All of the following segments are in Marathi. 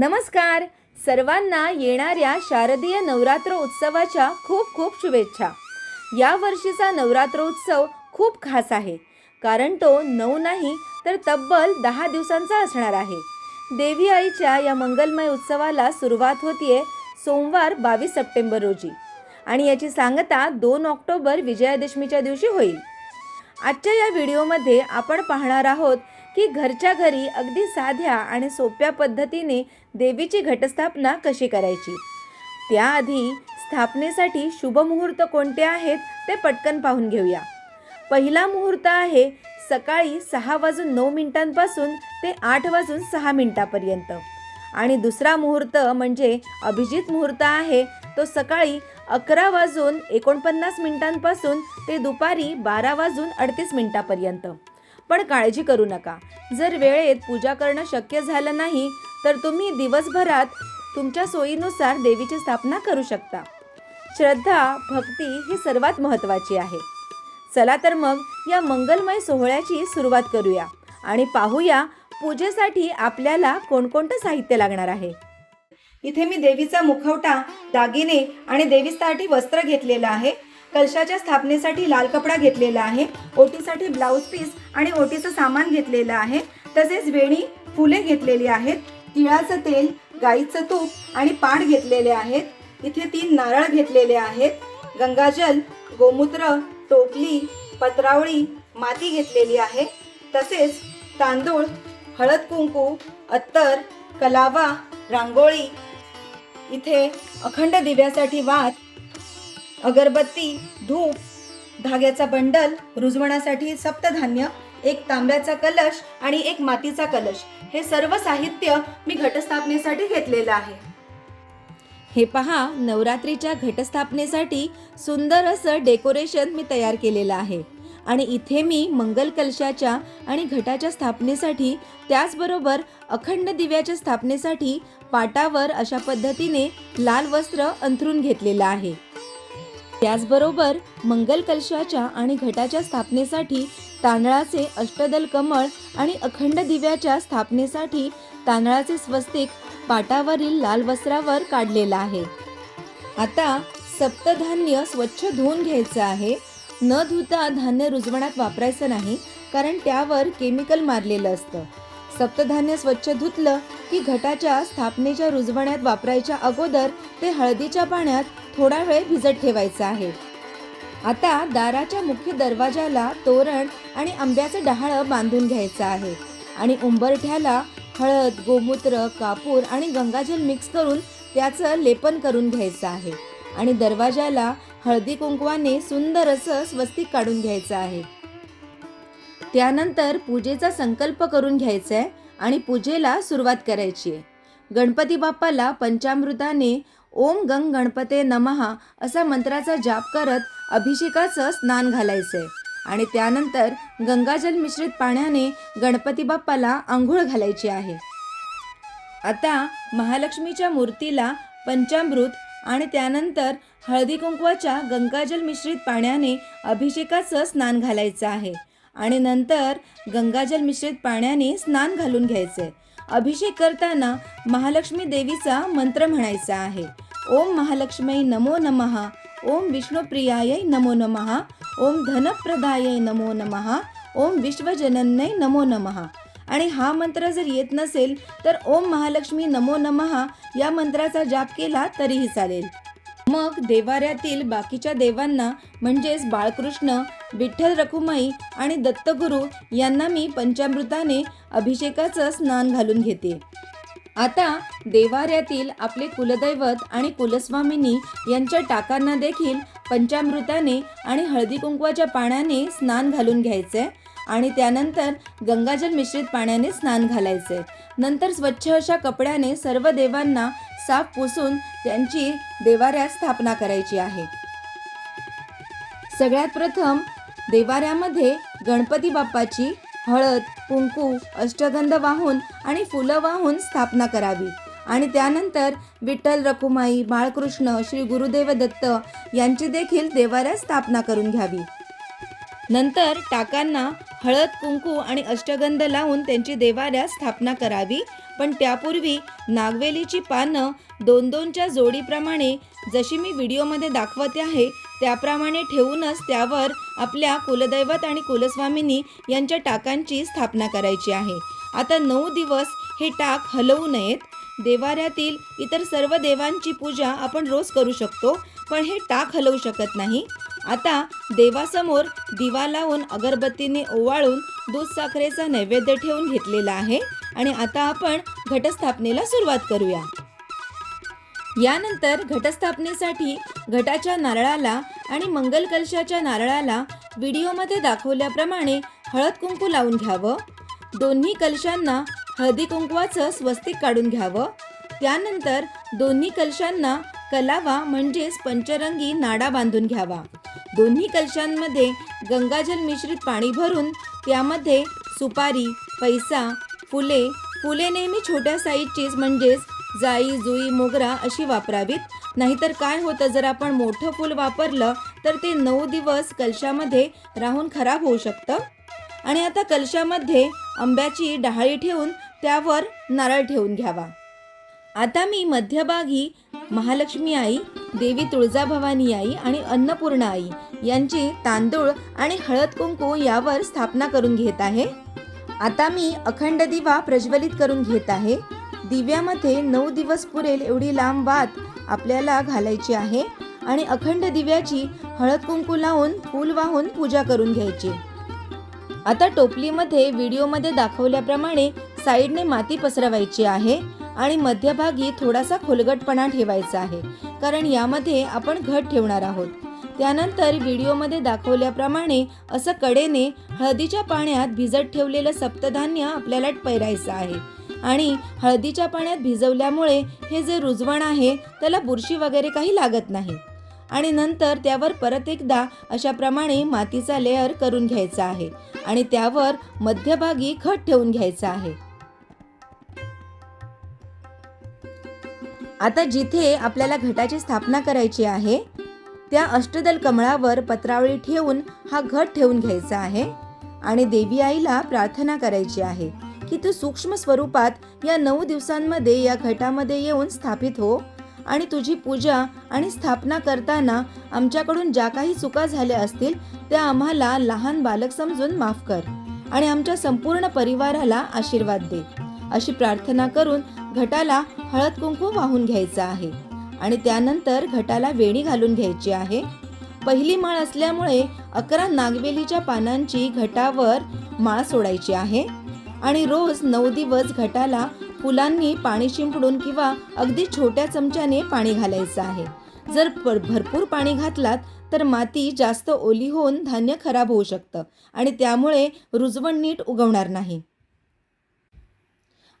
नमस्कार. सर्वांना येणाऱ्या शारदीय नवरात्र उत्सवाच्या खूप खूप शुभेच्छा. या वर्षीचा नवरात्र उत्सव खूप खास आहे. कारण तो नऊ नाही तर तब्बल दहा दिवसांचा असणार आहे. देवी आईच्या या मंगलमय उत्सवाला सुरुवात होतीये सोमवार बावीस सप्टेंबर रोजी. आणि याची सांगता दोन ऑक्टोबर विजयादशमीच्या दिवशी होईल. आजच्या या व्हिडिओमध्ये आपण पाहणार आहोत की घरच्या घरी अगदी साध्या आणि सोप्या पद्धतीने देवीची घटस्थापना कशी करायची? त्याआधी स्थापनेसाठी शुभ मुहूर्त कोणते आहेत ते पटकन पाहून घेऊया. पहिला मुहूर्त आहे सकाळी सहा वाजून नऊ मिनिटांपासून ते आठ वाजून सहा मिनिटापर्यंत. आणि दुसरा मुहूर्त म्हणजे अभिजित मुहूर्त आहे तो सकाळी अकरा वाजून एकोणपन्नास मिनिटांपासून ते दुपारी बारा वाजून अडतीस मिनिटापर्यंत. पण काळजी करू नका. जर वेळेत पूजा करणं शक्य झालं नाही तर तुम्ही दिवसभरात तुमच्या सोयीनुसार देवीची स्थापना करू शकता. श्रद्धा भक्ती ही सर्वात महत्त्वाची आहे. चला तर मग या मंगलमय सोहळ्याची सुरुवात करूया आणि पाहूया पूजेसाठी आपल्याला कोणकोणतं साहित्य लागणार आहे. इथे मी देवीचा मुखवटा दागिने आणि देवीसाठी वस्त्र घेतलेलं आहे. कलशाच्या स्थापनेसाठी लाल कपडा घेतलेला आहे ओटीसाठी ब्लाऊज पीस आणि ओटीचं सामान घेतलेलं आहे तसेच वेणी फुले घेतलेली आहेत तिळाचं तेल गाईचं तूप आणि पाठ घेतलेले आहेत. इथे तीन नारळ घेतलेले आहेत. गंगाजल गोमूत्र टोपली पत्रावळी माती घेतलेली आहे. तसेच तांदूळ हळद कुंकू अत्तर कलावा रांगोळी. इथे अखंड दिव्यासाठी वाद अगरबत्ती धूप धाग्याचा बंडल रुजवण्यासाठी सप्तधान्य एक तांब्याचा कलश आणि एक मातीचा कलश. हे सर्व साहित्य मी घटस्थापनेसाठी घेतलेलं आहे. हे पहा नवरात्रीच्या घटस्थापनेसाठी सुंदर असं डेकोरेशन मी तयार केलेलं आहे. आणि इथे मी मंगल कलशाच्या आणि घटाच्या स्थापनेसाठी त्याचबरोबर अखंड दिव्याच्या स्थापनेसाठी पाटावर अशा पद्धतीने लाल वस्त्र अंथरून घेतलेलं आहे. त्याचबरोबर मंगल कलशाच्या आणि घटाच्या स्थापनेसाठी तांदळाचे अष्टदल कमळ आणि अखंड दिव्याच्या स्थापनेसाठी तांदळाचे स्वस्तिक पाटावरील लाल वस्त्रावर काढलेलं आहे. आता सप्तधान्य स्वच्छ धुवून घ्यायचं आहे. न धुता धान्य रुजवण्यात वापरायचं नाही कारण त्यावर केमिकल मारलेलं असतं. सप्तधान्य स्वच्छ धुतलं की घटाच्या स्थापनेच्या रुजवण्यात वापरायच्या अगोदर ते हळदीच्या पाण्यात थोडा वेळ भिजत ठेवायचं आहे. आता दाराच्या मुख्य दरवाजाला तोरण आणि आंब्याचं डहाळं बांधून घ्यायचं आहे आणि उंबरठ्याला हळद गोमूत्र कापूर आणि गंगाजल मिक्स करून त्याचं लेपन करून घ्यायचं आहे आणि दरवाजाला हळदी कुंकवाने सुंदर असं स्वस्तिक काढून घ्यायचं आहे. त्यानंतर पूजेचा संकल्प करून घ्यायचा आहे आणि पूजेला सुरुवात करायची आहे गणपती बाप्पाला पंचामृताने ओम गंग गणपते नमहा असा मंत्राचा जाप करत अभिषेकाचं स्नान घालायचंय आणि त्यानंतर गंगाजल मिश्रित पाण्याने गणपती बाप्पाला आंघोळ घालायची आहे. आता महालक्ष्मीच्या मूर्तीला पंचामृत आणि त्यानंतर हळदी कुंकवाच्या गंगाजल मिश्रित पाण्याने अभिषेकाचं स्नान घालायचं आहे. आणि नंतर गंगाजल मिश्रित पाण्याने स्नान घालून घ्यायचंय अभिषेक करताना महालक्ष्मी देवीचा मंत्र म्हणायचा आहे. ओम महालक्ष्मी नमो नमः. ओम विष्णुप्रियाय नमो नमहा ओम धनप्रदाय नमो नमहा ओम विश्वजनन्यै नमो नमः. आणि हा मंत्र जर येत नसेल तर ओम महालक्ष्मी नमो नमः या मंत्राचा जाप केला तरीही चालेल. मग देवाऱ्यातील बाकीच्या देवांना म्हणजेच बाळकृष्ण विठ्ठल रखुमाई आणि दत्तगुरू यांना मी पंचामृताने अभिषेकाचं स्नान घालून घेते. आता देवाऱ्यातील आपले कुलदैवत आणि कुलस्वामिनी यांच्या टाकांना देखील पंचामृताने आणि हळदी कुंकवाच्या पाण्याने स्नान घालून घ्यायचंय आणि त्यानंतर गंगाजल मिश्रित पाण्याने स्नान घालायचंय नंतर स्वच्छ अशा कपड्याने सर्व देवांना साफ पुसून त्यांची देवाऱ्यात स्थापना करायची आहे. सगळ्यात प्रथम देवाऱ्यामध्ये गणपती बाप्पाची हळद कुंकू अष्टगंध वाहून आणि फुलं वाहून स्थापना करावी. आणि त्यानंतर विठ्ठल रखुमाई बाळकृष्ण श्री गुरुदेव दत्त यांची देखील देवाऱ्यात स्थापना करून घ्यावी. नंतर टाकांना हळद कुंकू आणि अष्टगंध लावून त्यांची देवाऱ्या स्थापना करावी. पण त्यापूर्वी नागवेलीची पानं दोन दोनच्या जोडीप्रमाणे जशी मी व्हिडिओमध्ये दाखवते आहे त्याप्रमाणे ठेवूनच त्यावर आपल्या कुलदैवत आणि कुलस्वामिनी यांच्या टाकांची स्थापना करायची आहे. आता नऊ दिवस हे टाक हलवू नयेत. देवाऱ्यातील इतर सर्व देवांची पूजा आपण रोज करू शकतो पण हे टाक हलवू शकत नाही. आता देवासमोर दिवा लावून अगरबत्तीने ओवाळून दूध साखरेचा नैवेद्य ठेवून घेतलेला आहे आणि आता आपण घटस्थापनेला सुरुवात करूया. यानंतर घटस्थापनेसाठी घटाच्या नारळाला आणि मंगल कलशाच्या नारळाला व्हिडिओमध्ये दाखवल्याप्रमाणे हळद कुंकू लावून घ्यावं. दोन्ही कलशांना हळदी कुंकवाचं स्वस्तिक काढून घ्यावं. त्यानंतर दोन्ही कलशांना कलावा म्हणजेच पंचरंगी नाडा बांधून घ्यावा. दोन्ही कलशांमध्ये गंगाजल मिश्रित पाणी भरून त्यामध्ये सुपारी पैसा फुले फुले नेहमी छोट्या साईजचीच म्हणजेच जाई जुई मोगरा अशी वापरावीत. नाहीतर काय होतं जर आपण मोठं फूल वापरलं तर ते नऊ दिवस कलशामध्ये राहून खराब होऊ शकतं. आणि आता कलशामध्ये आंब्याची डहाळी ठेवून त्यावर नारळ ठेवून घ्यावा. आता मी मध्यभागी महालक्ष्मी आई देवी तुळजाभवानी आई आणि अन्नपूर्णा आई यांची तांदूळ आणि हळद कुंकू यावर स्थापना करून घेत आहे. आता मी अखंड दिवा प्रज्वलित करून घेत आहे. दिव्यामध्ये नऊ दिवस पुरेल एवढी लांब वात आपल्याला घालायची आहे आणि अखंड दिव्याची हळद कुंकू लावून फूल वाहून पूजा करून घ्यायची. आता टोपलीमध्ये व्हिडिओमध्ये दाखवल्याप्रमाणे साईडने माती पसरवायची आहे. आणि मध्यभागी थोडासा खोलगटपणा ठेवायचा आहे कारण यामध्ये आपण घट ठेवणार आहोत. त्यानंतर व्हिडिओमध्ये दाखवल्याप्रमाणे असं कडेने हळदीच्या पाण्यात भिजत ठेवलेलं सप्तधान्य आपल्याला पैरायचं आहे. आणि हळदीच्या पाण्यात भिजवल्यामुळे हे जे रुजवण आहे त्याला बुरशी वगैरे काही लागत नाही. आणि नंतर त्यावर परत एकदा अशाप्रमाणे मातीचा लेअर करून घ्यायचा आहे आणि त्यावर मध्यभागी खत ठेवून घ्यायचा आहे. आता जिथे आपल्याला घटाची स्थापना करायची आहे त्या अष्टदल कमळावर पत्रावळी ठेवून हा घट ठेवून घ्यायचा आहे आणि देवी आईला प्रार्थना करायची आहे की तू सूक्ष्म स्वरूपात या नऊ दिवसांमध्ये या घटामध्ये येऊन स्थापित हो आणि तुझी पूजा आणि स्थापना करताना आमच्याकडून ज्या काही चुका झाल्या असतील त्या आम्हाला लहान बालक समजून माफ कर आणि आमच्या संपूर्ण परिवाराला आशीर्वाद दे. अशी प्रार्थना करून घटाला हळद कुंकू वाहून घ्यायचा आहे. आणि त्यानंतर घटाला वेणी घालून घ्यायची आहे. पहिली माळ असल्यामुळे अकरा नागवेलीच्या पानांची घटावर माळ सोडायची आहे. आणि रोज नऊ दिवस घटाला फुलांनी पाणी शिंपडून किंवा अगदी छोट्या चमच्याने पाणी घालायचं आहे. जर प- भरपूर पाणी घातलात तर माती जास्त ओली होऊन धान्य खराब होऊ शकतं आणि त्यामुळे रुजवण नीट उगवणार नाही.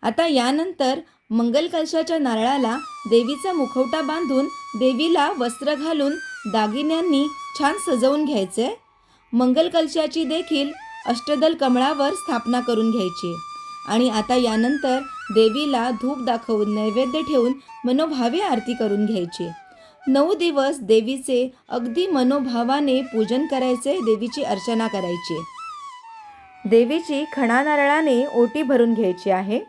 आता यानंतर मंगल कलशाच्या नारळाला देवीचा मुखवटा बांधून देवीला वस्त्र घालून दागिन्यांनी छान सजवून घ्यायचे. मंगल कलशाची देखील अष्टदल कमळावर स्थापना करून घ्यायची. आणि आता यानंतर देवीला धूप दाखवून नैवेद्य ठेवून मनोभावे आरती करून घ्यायची. नऊ दिवस देवीचे अगदी मनोभावाने पूजन करायचे देवीची अर्चना करायची. देवीची खणा नारळाने ओटी भरून घ्यायची आहे.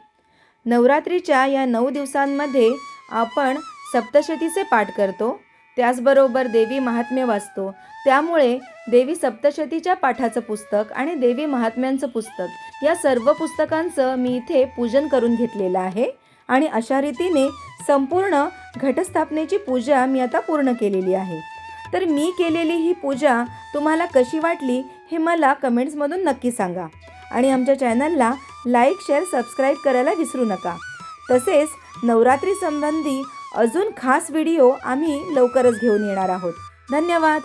नवरात्रीच्या या नऊ दिवसांमध्ये आपण सप्तशतीचे पाठ करतो. त्याचबरोबर देवी महात्म्य वाचतो. त्यामुळे देवी सप्तशतीच्या पाठाचं पुस्तक आणि देवी महात्म्यांचं पुस्तक या सर्व पुस्तकांचं मी इथे पूजन करून घेतलेलं आहे. आणि अशा रीतीने संपूर्ण घटस्थापनेची पूजा मी आता पूर्ण केलेली आहे. तर मी केलेली ही पूजा तुम्हाला कशी वाटली हे मला कमेंट्समधून नक्की सांगा. आणि आमच्या चॅनलला लाईक शेअर सबस्क्राईब करायला विसरू नका. तसेच नवरात्री संबंधी अजून खास व्हिडिओ आम्ही लवकरच घेऊन येणार आहोत. धन्यवाद!